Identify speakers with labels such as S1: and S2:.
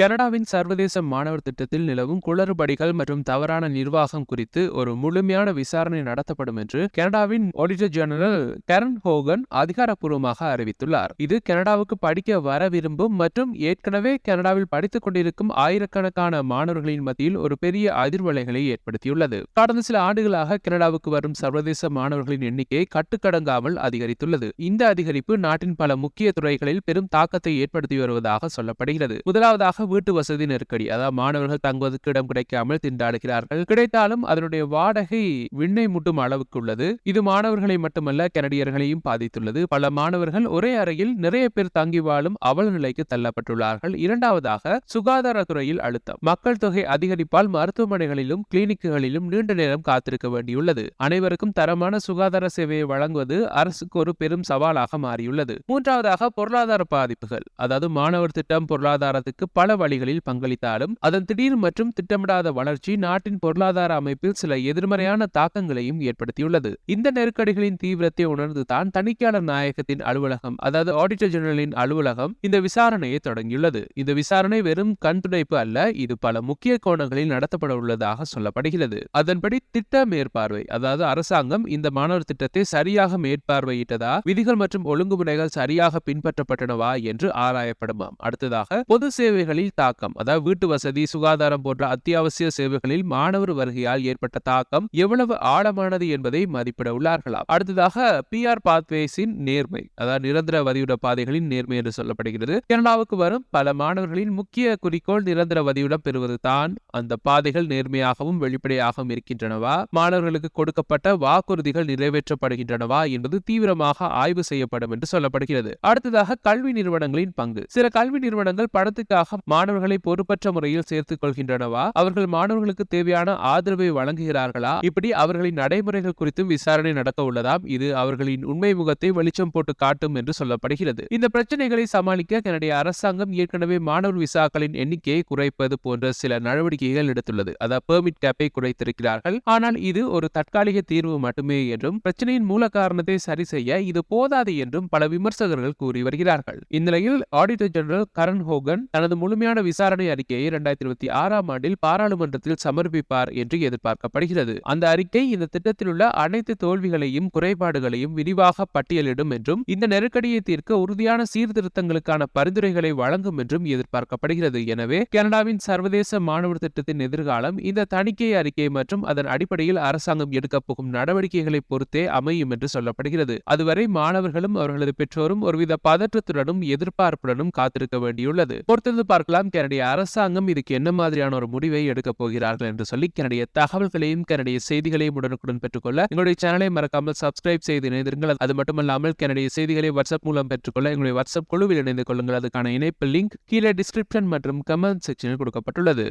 S1: கனடாவின் சர்வதேச மாணவர் திட்டத்தில் நிலவும் குளறுபடிகள் மற்றும் தவறான நிர்வாகம் குறித்து ஒரு முழுமையான விசாரணை நடத்தப்படும் என்று கனடாவின் ஆடிட்டர் ஜெனரல் கரன் ஹோகன் அதிகாரப்பூர்வமாக அறிவித்துள்ளார். இது கனடாவுக்கு படிக்க வர விரும்பும் மற்றும் ஏற்கனவே கனடாவில் படித்துக் கொண்டிருக்கும் ஆயிரக்கணக்கான மாணவர்களின் மத்தியில் ஒரு பெரிய அதிர்வலைகளை ஏற்படுத்தியுள்ளது. கடந்த சில ஆண்டுகளாக கனடாவுக்கு வரும் சர்வதேச மாணவர்களின் எண்ணிக்கை கட்டுக்கடங்காமல் அதிகரித்துள்ளது. இந்த அதிகரிப்பு நாட்டின் பல முக்கிய துறைகளில் பெரும் தாக்கத்தை ஏற்படுத்தி வருவதாக சொல்லப்படுகிறது. முதலாவதாக வீட்டு வசதி நெருக்கடி. அதாவது மாணவர்கள் தங்குவதற்கு இடம் கிடைக்காமல் திண்டாடுகிறார்கள். கிடைத்தாலும் அதனுடைய வாடகை விண்ணை முட்டும் அளவுக்கு உள்ளது. இது மாணவர்களை மட்டுமல்ல கனடியர்களையும் பாதித்துள்ளது. பல மாணவர்கள் ஒரே அறையில் நிறைய பேர் தங்கி வாழும் அவல நிலைக்கு தள்ளப்பட்டுள்ளார்கள். இரண்டாவதாக சுகாதாரத்துறையில் அழுத்தம். மக்கள் தொகை அதிகரிப்பால் மருத்துவமனைகளிலும் கிளினிக்குகளிலும் நீண்ட நேரம் காத்திருக்க வேண்டியுள்ளது. அனைவருக்கும் தரமான சுகாதார சேவையை வழங்குவது அரசுக்கு ஒரு பெரும் சவாலாக மாறியுள்ளது. மூன்றாவதாக பொருளாதார பாதிப்புகள். அதாவது மாணவர் திட்டம் பொருளாதாரத்துக்கு பல வழிகளில் பங்களித்தாலும் அதன் திடீர் மற்றும் திட்டமிடாத வளர்ச்சி நாட்டின் பொருளாதார அமைப்பில் சில எதிர்மறையான தாக்கங்களையும் ஏற்படுத்தியுள்ளது. இந்த நெருக்கடிகளின் தீவிரத்தை உணர்ந்துதான் தணிக்கையாளர் நாயகத்தின் அலுவலகம் அதாவது ஆடிட்டர் ஜெனரலின் அலுவலகம் இந்த விசாரணையை தொடங்கியுள்ளது. இந்த விசாரணை வெறும் கண் துடைப்பு அல்ல இது பல முக்கிய கோணங்களில் நடத்தப்பட உள்ளதாக சொல்லப்படுகிறது. அதன்படி திட்ட மேற்பார்வை அதாவது அரசாங்கம் இந்த மாணவர் திட்டத்தை சரியாக மேற்பார்வையிட்டதா விதிகள் மற்றும் ஒழுங்குமுறைகள் சரியாக பின்பற்றப்பட்டனவா என்று ஆராயப்படுமாம். அடுத்ததாக பொது சேவைகளில் சேவைகளில் தாக்கம் அதாவது வீட்டு வசதி சுகாதாரம் போன்ற அத்தியாவசிய சேவைகளில் மாணவர் வருகையால் ஏற்பட்ட தாக்கம் எவ்வளவு ஆழமானது என்பதை மதிப்பிட உள்ளார்களாம். அடுத்ததாக பி ஆர் பாத்வேஸின் நேர்மை அதாவது நிரந்தர வதியுட பாதைகளின் நேர்மை என்று சொல்லப்படுகிறது. கனடாவுக்கு வரும் பல மாணவர்களின் முக்கிய குறிக்கோள் நிரந்தர வதிவிடம் பெறுவது தான் அந்த பாதைகள் நேர்மையாகவும் வெளிப்படையாகவும் இருக்கின்றனவா? மாணவர்களுக்கு கொடுக்கப்பட்ட வாக்குறுதிகள் நிறைவேற்றப்படுகின்றனவா என்பது தீவிரமாக ஆய்வு செய்யப்படும் என்று சொல்லப்படுகிறது. அடுத்ததாக கல்வி நிறுவனங்களின் பங்கு. சில கல்வி நிறுவனங்கள் படத்துக்காக மாணவர்களை பொறுப்பற்ற முறையில் சேர்த்துக் கொள்கின்றனவா? அவர்கள் மாணவர்களுக்கு தேவையான ஆதரவை வழங்குகிறார்களா? இப்படி அவர்களின் நடைமுறைகள் குறித்தும் விசாரணை நடக்க உள்ளதாம். இது அவர்களின் உண்மை முகத்தை வெளிச்சம் போட்டு காட்டும் என்று சொல்லப்படுகிறது. இந்த பிரச்சனைகளை சமாளிக்க கனடிய அரசாங்கம் ஏற்கனவே மாணவர் விசாக்களின் எண்ணிக்கையை குறைப்பது போன்ற சில நடவடிக்கைகள் எடுத்துள்ளது. அதாவது பெர்மிட் கேப்பை குறைத்திருக்கிறார்கள். ஆனால் இது ஒரு தற்காலிக தீர்வு மட்டுமே என்றும் பிரச்சனையின் மூல காரணத்தை சரி செய்ய இது போதாது என்றும் பல விமர்சகர்கள் கூறி வருகிறார்கள். இந்நிலையில் ஆடிட்டர் ஜெனரல் கரண் ஹோகன் தனது முழுமையான விசாரணை அறிக்கையை இரண்டாயிரத்தி இருபத்தி ஆறாம் ஆண்டில் பாராளுமன்றத்தில் சமர்ப்பிப்பார் என்று எதிர்பார்க்கப்படுகிறது. அந்த அறிக்கை இந்த திட்டத்தில் உள்ள அனைத்து தோல்விகளையும் குறைபாடுகளையும் விரிவாக பட்டியலிடும் என்றும் இந்த நெருக்கடியை தீர்க்க உறுதியான சீர்திருத்தங்களுக்கான பரிந்துரைகளை வழங்கும் என்றும் எதிர்பார்க்கப்படுகிறது. எனவே கனடாவின் சர்வதேச மாணவர் திட்டத்தின் எதிர்காலம் இந்த தணிக்கை அறிக்கை மற்றும் அதன் அடிப்படையில் அரசாங்கம் எடுக்கப் போகும் நடவடிக்கைகளை பொறுத்தே அமையும் என்று சொல்லப்படுகிறது. அதுவரை மாணவர்களும் அவர்களது பெற்றோரும் ஒருவித பதற்றத்துடனும் எதிர்பார்ப்புடனும் காத்திருக்க வேண்டியுள்ளது. பொறுத்திருந்து பார்க்க பார்க்கலாம் கனடிய அரசாங்கம் இதுக்கு என்ன மாதிரியான ஒரு முடிவை எடுக்கப் போகிறார்கள் என்று சொல்லி கனடிய தகவல்களையும் கனடிய செய்திகளையும் உடனுக்குடன் பெற்றுக்கொள்ள எங்களுடைய சேனலை மறக்காமல் சப்ஸ்கிரைப் செய்து இணைந்திருங்கள். அது மட்டுமல்லாமல் கனடிய செய்திகளை வாட்ஸ்அப் மூலம் பெற்றுக்கொள்ள எங்களுடைய வாட்ஸ்அப் குழுவில் இணைந்து கொள்ளுங்கள். அதுக்கான இணைப்பு லிங்க் கீழே டிஸ்கிரிப்ஷன் மற்றும் கமெண்ட் செக்ஷனில் கொடுக்கப்பட்டுள்ளது.